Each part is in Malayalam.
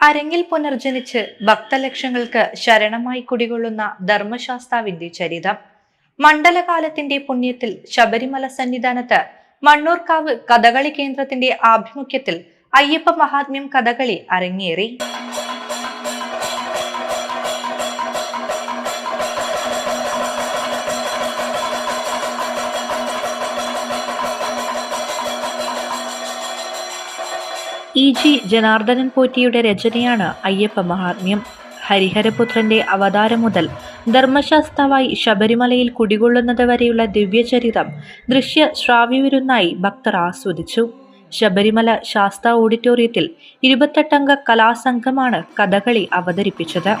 അരങ്ങിൽ പുനർജനിച്ച് ഭക്തലക്ഷങ്ങൾക്ക് ശരണമായി കുടികൊള്ളുന്ന ധർമ്മശാസ്താവിന്റെ ചരിതം. മണ്ഡലകാലത്തിന്റെ പുണ്യത്തിൽ ശബരിമല സന്നിധാനത്ത് മണ്ണൂർക്കാവ് കഥകളി കേന്ദ്രത്തിന്റെ ആഭിമുഖ്യത്തിൽ അയ്യപ്പ മഹാത്മ്യം കഥകളി അരങ്ങേറി. ഇ ജി ജനാർദ്ദനൻ പോറ്റിയുടെ രചനയാണ് അയ്യപ്പ മഹാത്മ്യം. ഹരിഹരപുത്രന്റെ അവതാരം മുതൽ ധർമ്മശാസ്ത്രമായി ശബരിമലയിൽ കുടികൊള്ളുന്നത് വരെയുള്ള ദിവ്യചരിതം ദൃശ്യ ശ്രാവ്യവിരുന്നായി ഭക്തർ ആസ്വദിച്ചു. ശബരിമല ശാസ്ത്ര ഓഡിറ്റോറിയത്തിൽ ഇരുപത്തെട്ടംഗ കലാസംഘമാണ് കഥകളി അവതരിപ്പിച്ചത്.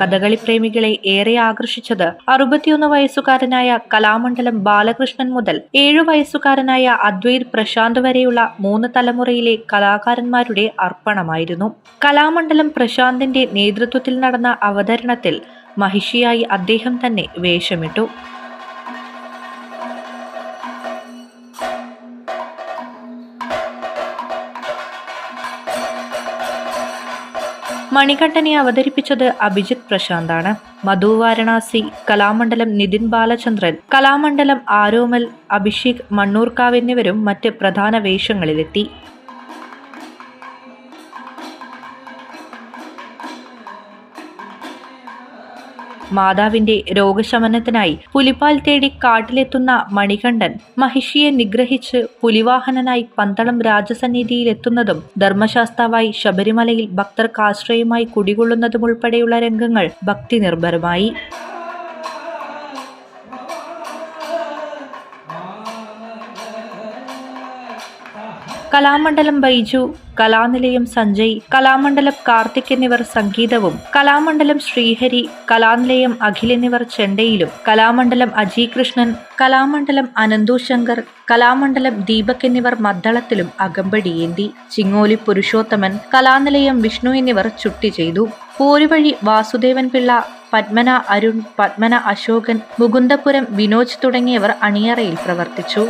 കഥകളി പ്രേമികളെ ഏറെ ആകർഷിച്ചത് അറുപത്തിയൊന്ന് വയസ്സുകാരനായ കലാമണ്ഡലം ബാലകൃഷ്ണൻ മുതൽ ഏഴു വയസ്സുകാരനായ അദ്വൈത് പ്രശാന്ത് വരെയുള്ള മൂന്ന് തലമുറയിലെ കലാകാരന്മാരുടെ അർപ്പണമായിരുന്നു. കലാമണ്ഡലം പ്രശാന്തിന്റെ നേതൃത്വത്തിൽ നടന്ന അവതരണത്തിൽ മഹിഷിയായി അദ്ദേഹം തന്നെ വേഷമിട്ടു. മണികണ്ഠനെ അവതരിപ്പിച്ചത് അഭിജിത് പ്രശാന്താണ്. മധു വാരണാസി കലാമണ്ഡലം നിതിൻ ബാലചന്ദ്രൻ കലാമണ്ഡലം ആരോമൽ അഭിഷേക് മണ്ണൂർക്കാവ് എന്നിവരും മറ്റ് പ്രധാന വേഷങ്ങളിലെത്തി. മാതാവിന്റെ രോഗശമനത്തിനായി പുലിപ്പാൽ തേടി കാട്ടിലെത്തുന്ന മണികണ്ഠൻ മഹിഷിയെ നിഗ്രഹിച്ച് പുലിവാഹനനായി പന്തളം രാജസന്നിധിയിലെത്തുന്നതും ധർമ്മശാസ്താവായി ശബരിമലയിൽ ഭക്തർക്ക് ആശ്രയമായി കുടികൊള്ളുന്നതും ഉൾപ്പെടെയുള്ള രംഗങ്ങൾ ഭക്തി നിർഭരമായി കലാമണ്ഡലം ബൈജു കലാനിലയം സഞ്ജയ് കലാമണ്ഡലം കാർത്തിക് എന്നിവർ സംഗീതവും കലാമണ്ഡലം ശ്രീഹരി കലാനിലയം അഖിൽ എന്നിവർ ചെണ്ടയിലും കലാമണ്ഡലം അജി കൃഷ്ണൻ കലാമണ്ഡലം അനന്തു ശങ്കർ കലാമണ്ഡലം ദീപക് എന്നിവർ മദ്ദളത്തിലും അകമ്പടിയേന്തി ചിങ്ങോലി പുരുഷോത്തമൻ കലാനിലയം വിഷ്ണു എന്നിവർ ചുട്ടി ചെയ്തു. പോരുവഴി വാസുദേവൻ പിള്ള പത്മന അരുൺ പത്മന അശോകൻ മുകുന്ദപുരം വിനോജ് തുടങ്ങിയവർ അണിയറയിൽ പ്രവർത്തിച്ചു.